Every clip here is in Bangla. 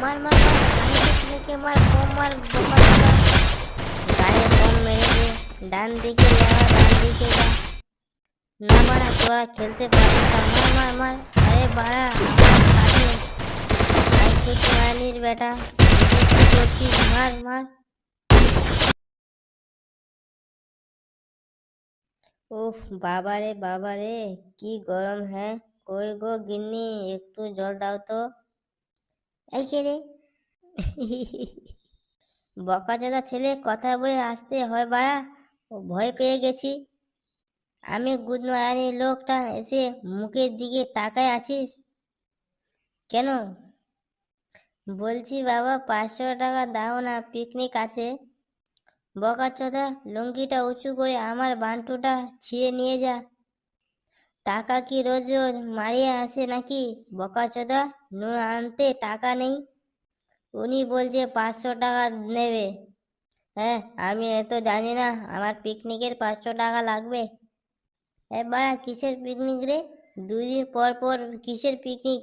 মার মার মার আমি পিকনিকে মার কম মার বোকা বোকা গায়ে কম মেরে দে ডান দিকে যা ডান দিকে যা না মারা তোরা খেলতে পারিস না মার মার মার আরে বাড়া আমার কাছে আই কুচ মানির বেটা কি করছিস মার মার উফ বাবারে বাবারে কি গরম হ্যাঁ কই গো গিন্নি একটু জল দাও তো এই কে বকাচোদা ছেলে, কথা বলে আসতে হয় বাড়া। ও ভয় পেয়ে গেছি। আমি গুদমারানি লোকটা এসে মুখের দিকে তাকায় আছিস? কেন? বলছি বাবা, পাঁচশো টাকা দাও না পিকনিক আছে। বকাচোদা লুঙ্গিটা উঁচু করে আমার বান্টুটা ছিঁড়ে নিয়ে যা। টাকা কি রোজ রোজ মারিয়ে আসে নাকি? বকাচোদা নুন আনতে টাকা নেই। উনি বলছে, পাঁচশো টাকা নেবে। হ্যাঁ আমি এত জানি না, আমার পিকনিকের পাঁচশো টাকা লাগবে। এবার কিসের পিকনিক রে? দুই দিন পর পর কিসের পিকনিক?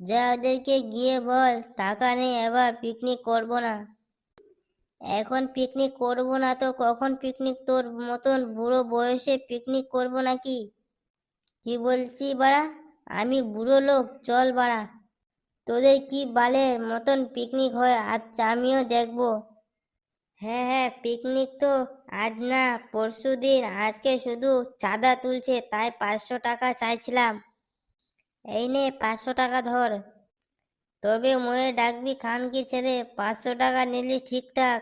যা ওদেরকে গিয়ে বল, টাকা নেই, এবার পিকনিক করব না। এখন পিকনিক করব না তো, কখন পিকনিক? তোর মতন বুড়ো বয়সে পিকনিক করব নাকি? কি বলছি বাড়া? আমি বুড়ো লোক, চল বাড়া। তোদের কি বালের মতন পিকনিক হয়? আজ আমিও দেখব। হ্যাঁ হ্যাঁ পিকনিক তো আজ না, পরশু দিন। আজকে শুধু চাঁদা তুলছে, তাই পাঁচশো টাকা চাইছিলাম। এই নে, পাঁচশো টাকা ধর। তবে ময়ে ডাকবি খান কি ছেলে পাঁচশো টাকা নিলি ঠিকঠাক।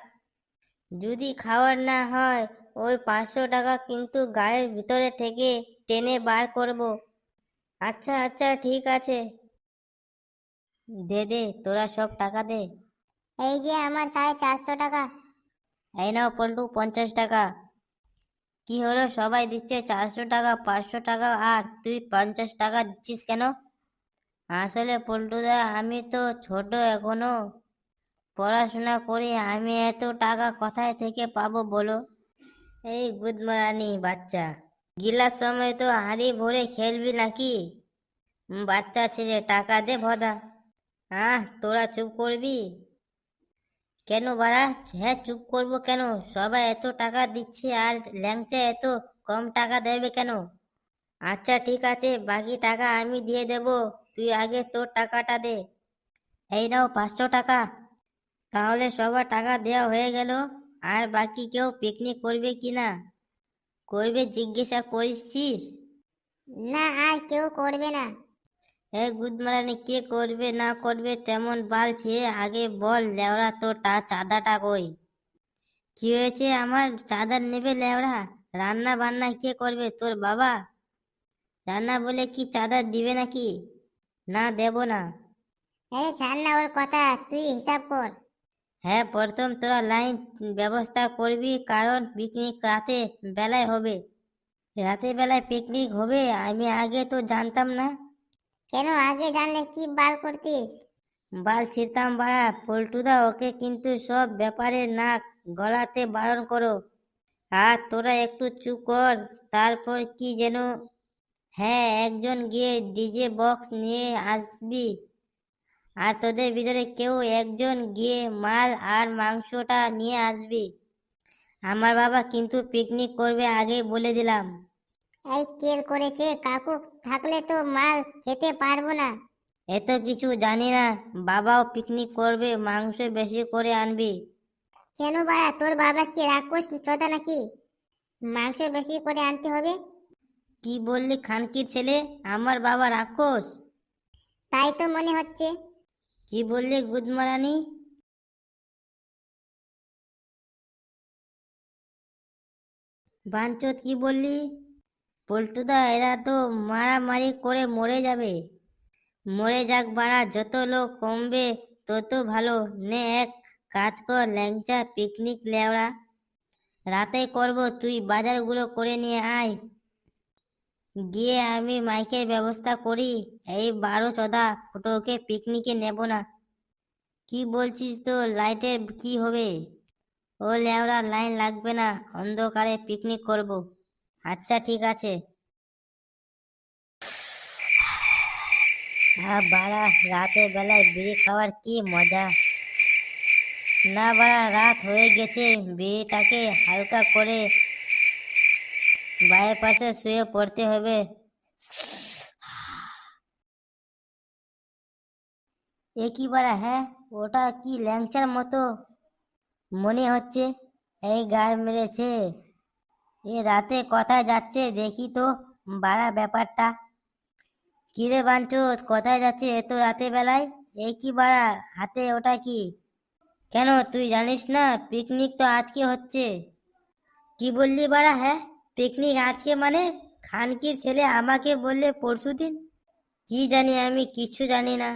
যদি খাওয়ার না হয়, ওই পাঁচশো টাকা কিন্তু গায়ের ভিতরে থেকে টেনে বার করব। আচ্ছা আচ্ছা ঠিক আছে। দে দে তোরা সব টাকা দে। এই যে আমার সাড়ে চারশো টাকা। এই নাও পল্টু পঞ্চাশ টাকা। কি হলো? সবাই দিচ্ছে চারশো টাকা পাঁচশো টাকা আর তুই পঞ্চাশ টাকা দিচ্ছিস কেন? আসলে পল্টুদা আমি তো ছোট এখনও। পড়াশোনা করে আমি এত টাকা কোথায় থেকে পাবো বলো? এই গুদমারানি বাচ্চা। গিলার সময় তো হাঁড়ি ভরে খেলবি নাকি? বাচ্চা ছেলে, টাকা দে ভদা। হ্যাঁ তোরা চুপ করবি? কেন বাড়া? হ্যাঁ চুপ করব কেন? সবাই এত টাকা দিচ্ছে আর ল্যাংচা এত কম টাকা দেবে কেন? আচ্ছা ঠিক আছে, বাকি টাকা আমি দিয়ে দেব। তুই আগে তোর টাকাটা দে। এই নাও পাঁচশো টাকা। তাহলে সবার টাকা দেওয়া হয়ে গেল। আর বাকি কেউ পিকনিক করবে কি না করবে জিজ্ঞাসা করিসছিস না আর কেউ করবে না। এ গুদমারানি কে করবে না করবে তেমন বাল ছেড়ে আগে বল লেওড়া তোর টা চাঁদাটা কই? কি হয়েছে আমার? চাঁদা নেবে লেওড়া? রান্না বান্না কে করবে? তোর বাবা? রান্না বলে কি চাঁদা দিবে নাকি? না দেব না। আরে ছাড় না ওর কথা তুই হিসাব কর। হ্যাঁ প্রথম তোরা লাইন ব্যবস্থা করবি কারণ পিকনিক রাতে বেলায় হবে। রাতে বেলায় পিকনিক হবে আমি আগে তো জানতাম না। কেন? আগে জানলে কি বাল করতিস? বাল ছিঁড়তাম বাড়া পল্টুদা ওকে কিন্তু সব ব্যাপারে নাক গলাতে বারণ করো। আর তোরা একটু চুপ কর তারপর কি যেন? হ্যাঁ একজন গিয়ে ডিজে বক্স নিয়ে আসবি। আর তোদের ভিতরে কেউ একজন গিয়ে মাল আর মাংসটা নিয়ে আসবি। আমার বাবা কিন্তু পিকনিক করবে আগেই বলে দিলাম। এই কেল করেছে কাকু। থাকলে তো মাল খেতে পারব না। এত কিছু জানি না বাবাও পিকনিক করবে মাংস বেশি করে আনবি। কেন বাড়া তোর বাবা কি রাক্ষস চোদা নাকি? মাংস বেশি করে আনতে হবে? কি বললি খানকির ছেলে? আমার বাবা রাক্ষস। তাই তো মনে হচ্ছে। কি বললি গুদমারানি? বাঞ্চত কি বললি? পল্টুদা, এরা তো মারামারি করে মরে যাবে। মরে যাক বাড়া, যত লোক কমবে তত ভালো। নে এক কাজ কর, ল্যাংচা, পিকনিক, লেওড়া। রাতে করব, তুই বাজারগুলো করে নিয়ে আয়। গিয়ে আমি মাইকের ব্যবস্থা করি। এই বারো চোদা ফুটোকে পিকনিকে নেব না। কি বলছিস তো লাইটের কি হবে? ও লেওড়া, লাইন লাগবে না। অন্ধকারে পিকনিক করব। আচ্ছা ঠিক আছে। বাড়া রাতের বেলায় বিড়ি খাওয়ার কি মজা? না বাড়া, রাত হয়ে গেছে। বিড়িটাকে হালকা করে বায়ের পাশে শুয়ে পড়তে হবে। এ কি বাড়া হ্যাঁ? ওটা কি ল্যাংচার মতো মনে হচ্ছে? এই গার মেরেছে। এ রাতে কোথায় যাচ্ছে দেখি তো, বাড়া ব্যাপারটা। কিরে বাঞ্চোত কোথায় যাচ্ছে এত রাতে বেলায় এ কি বাড়া হাতে ওটা কি? কেন, তুই জানিস না, পিকনিক তো আজকে হচ্ছে। কি বললি বাড়া হ্যাঁ? পিকনিক আজকে মানে? খানকির ছেলে আমাকে বললে পরশুদিন কি জানি আমি কিচ্ছু জানি না।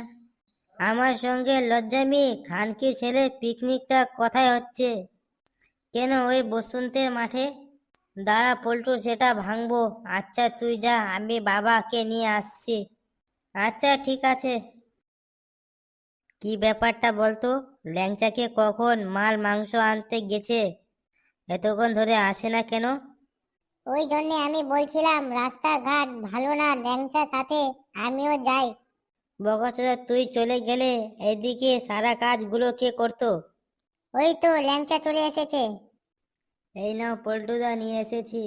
আমার সঙ্গে লজ্জা মেয়ে খানকির ছেলে পিকনিকটা কোথায় হচ্ছে। কেন ওই বসন্তের মাঠে? দাঁড়া পল্টু, সেটা ভাঙবো। আচ্ছা তুই যা, আমি বাবাকে নিয়ে আসছি। আচ্ছা ঠিক আছে। কি ব্যাপারটা বলতো? ল্যাংচাকে কখন মাল, মাংস আনতে গেছে? এতক্ষণ ধরে আসে না কেন? ওই জন্য আমি বলছিলাম রাস্তাঘাট ভালো না ল্যাংচার সাথে আমিও যাই। বগসরা তুই চলে গেলে এদিকে সারা কাজগুলো কে করতো? ওই তো ল্যাংচা চলে এসেছে। এই নাও পল্টুদা নিয়ে এসেছি।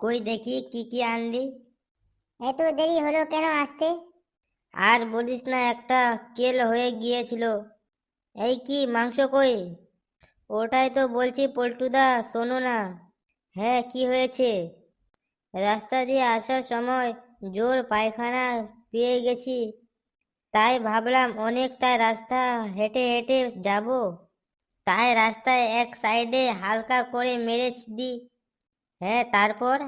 কই দেখি কি কি আনলি? এত দেরি হলো কেন আসতে? আর বলিস না একটা কেল হয়ে গিয়েছিল। এই কি মাংস কই? ওটাই তো বলছি পল্টুদা শোনো না। হ্যাঁ কি হয়েছে? রাস্তা দিয়ে আসার সময় জোর পায়খানা পেয়ে গেছি। তাই ভাবলাম অনেকটা রাস্তা হেঁটে হেঁটে যাব। তাই রাস্তায় এক সাইডে হালকা করে মেরে দি। হ্যাঁ তারপর?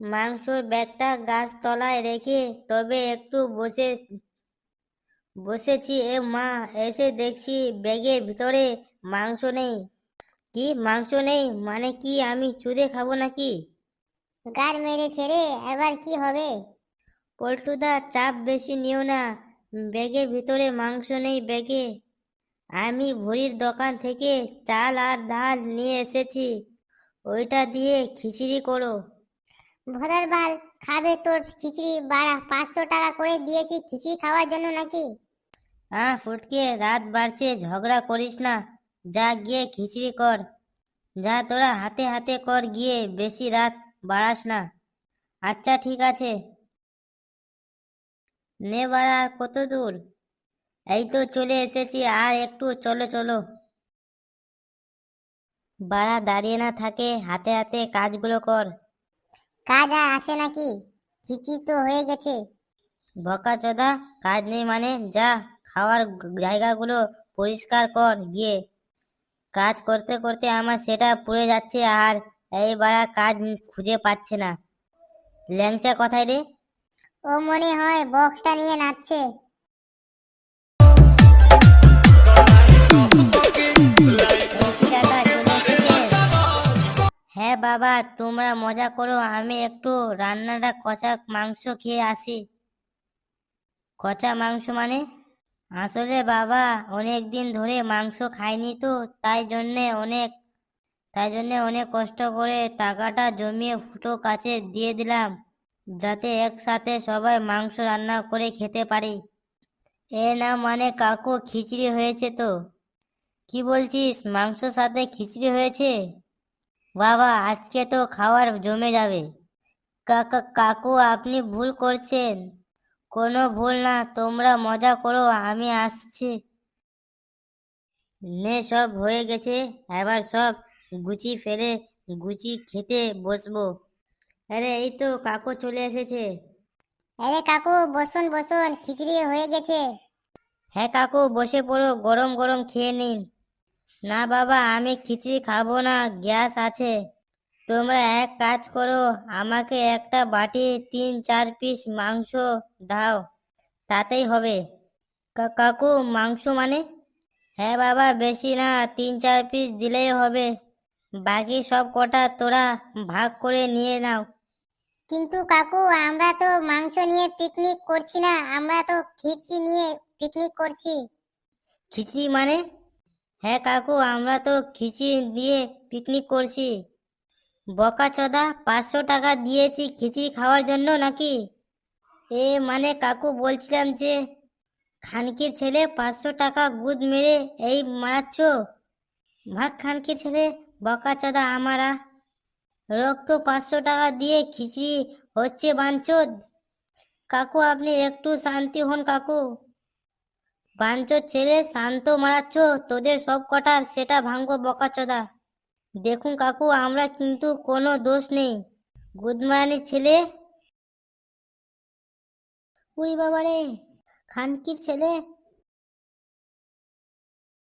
মাংসর ব্যাগটা গাছতলায় রেখে তবে একটু বসে, বসেছি। এ মা, এসে দেখছি ব্যাগের ভিতরে মাংস নেই। কি? মাংস নেই? মানে কি আমি চুদে খাব নাকি? গার মেরে ছেড়ে এবার কি হবে? পল্টুদা চাপ বেশি নিও না। ব্যাগে ভিতরে মাংস নেই ব্যাগে। আমি ভুড়ির দোকান থেকে চাল আর ডাল নিয়ে এসেছি। ওইটা দিয়ে খিচুড়ি করো। ভোদার বাল খাবে তোর খিচড়ি বাড়া। পাঁচশো টাকা করে দিয়েছি খিচড়ি খাওয়ার জন্য নাকি? হ্যাঁ ফুটকে রাত বাড়ছে ঝগড়া করিস না। যা গিয়ে খিচড়ি কর। যা তোরা হাতে হাতে কর গিয়ে বেশি রাত বাড়াস না। আচ্ছা ঠিক আছে। নে বাড়া কত দূর? এই তো চলে এসেছি আর একটু চলো চলো। বাড়া দাঁড়িয়ে না থাকে হাতে হাতে কাজগুলো কর। কাজ আর আসে নাকি? খিচড়ি তো হয়ে গেছে। বকা চোদা কাজ নেই মানে যা খাওয়ার জায়গাগুলো পরিষ্কার কর গিয়ে। কাজ করতে করতে আমার সেটা পুড়ে যাচ্ছে আর এই বাড়া কাজ খুঁজে পাচ্ছে না। ল্যাংচা কোথায় রে। ও মনে হয় বক্সটা নিয়ে নাচছে? হ্যাঁ বাবা তোমরা মজা করো আমি একটু রান্নাটা কচা মাংস খেয়ে আসি। কচা মাংস মানে? আসলে বাবা অনেক দিন ধরে মাংস খাইনি তো, তাই জন্যে অনেক, তাই জন্যে অনেক কষ্ট করে টাকাটা জমিয়ে ফুটো কাছে দিয়ে দিলাম, যাতে একসাথে সবাই মাংস রান্না করে খেতে পারি। এ না মানে কাকু খিচড়ি হয়েছে তো? কি বলছিস, মাংস সাথে খিচড়ি হয়েছে? বাবা, আজকে তো খাওয়ার জমে যাবে। কাকা, কাকু আপনি ভুল করছেন। কোনো ভুল না তোমরা মজা করো আমি আসছি। নে সব হয়ে গেছে এবার সব গুছি ফেলে গুচি খেতে বসবো। আরে এই তো কাকু চলে এসেছে। আরে কাকু বসুন বসুন খিচড়ি হয়ে গেছে। হ্যাঁ কাকু বসে পড়ো গরম গরম খেয়ে নিন। না বাবা আমি খিচড়ি খাব না গ্যাস আছে। তোমরা এক কাজ করো আমাকে একটা বাটি তিন চার পিস মাংস দাও তাতেই হবে। কাকু মাংস মানে? হ্যাঁ বাবা বেশি না তিন চার পিস দিলেই হবে। বাকি সব কটা তোরা ভাগ করে নিয়ে নাও। কিন্তু কাকু আমরা তো মাংস নিয়ে পিকনিক করছি না আমরা তো খিচড়ি নিয়ে পিকনিক করছি। খিচড়ি মানে? হ্যাঁ কাকু আমরা তো খিচড়ি দিয়ে পিকনিক করছি। বকা চোদা পাঁচশো টাকা দিয়েছি খিচড়ি খাওয়ার জন্য নাকি? এ মানে কাকু বলছিলাম যে, খানকির ছেলে পাঁচশো টাকা গুদ মেরে এই মারাচ্ছ? ভাগ খানকির ছেলে বকা চোদা আমারা। রক্ত পাঁচশো টাকা দিয়ে খিচড়ি হচ্ছে বাঞ্চোদ। কাকু, আপনি একটু শান্তি হন কাকু। বাঞ্চোদ ছেলে, শান্ত মারাচ্ছ, তোদের সব কটার সেটা ভাঙবো বকা চোদা দেখুন কাকু আমরা কিন্তু কোনো দোষ নেই। গুদমারানির ছেলে? উড়ি বাবারে খানকির ছেলে?